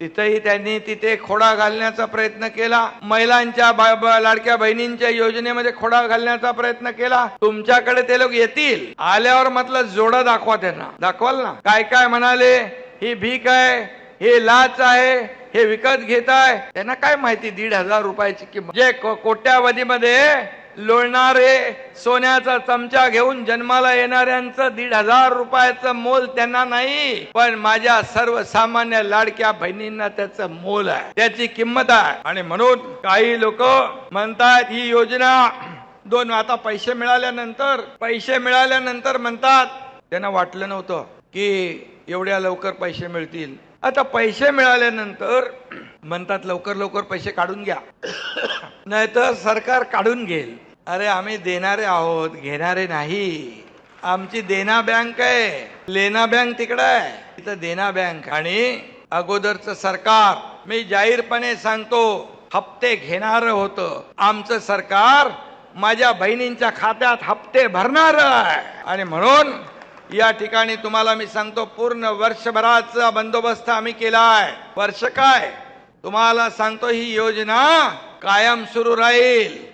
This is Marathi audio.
तिथेही त्यांनी तिथे खोडा घालण्याचा प्रयत्न केला. महिलांच्या लाडक्या बहिणींच्या योजनेमध्ये खोडा घालण्याचा प्रयत्न केला. तुमच्याकडे ते लोक येतील. आल्यावर म्हटलं जोडं दाखवा त्यांना. दाखवाल ना? काय काय म्हणाले? ही भीक आहे हे लाच आहे हे विकत घेत आहे त्यांना काय माहिती? दीड हजार रुपयाची किंमत. जे को- कोट्यावधीमध्ये लोळणारे सोन्याचा चमचा घेऊन जन्माला येणाऱ्यांचं दीड हजार रुपयाचं मोल त्यांना नाही पण माझ्या सर्वसामान्य लाडक्या बहिणींना त्याचं मोल आहे. त्याची किंमत आहे. आणि म्हणून काही लोक म्हणतात ही योजना दोन आता पैसे मिळाल्यानंतर पैसे मिळाल्यानंतर म्हणतात. त्यांना वाटलं नव्हतं की एवढ्या लवकर पैसे मिळतील. आता पैसे मिळाल्यानंतर म्हणतात लवकर लवकर पैसे काढून घ्या. नाहीतर सरकार काढून घेईल. अरे आम्ही देणारे आहोत घेणारे नाही. आमची देना बँक आहे लेना बँक तिकडे आहे. तिथं देना बँक आणि अगोदरचं सरकार. मी जाहीरपणे सांगतो हप्ते घेणार होतं. आमचं सरकार माझ्या बहिणींच्या खात्यात हप्ते भरणार आहे. आणि म्हणून या ठिकाणी तुम्हाला मी सांगतो पूर्ण वर्षभराचा बंदोबस्त आम्ही केला आहे वर्ष काय? तुम्हाला सांगतो ही योजना कायम सुरू राहील.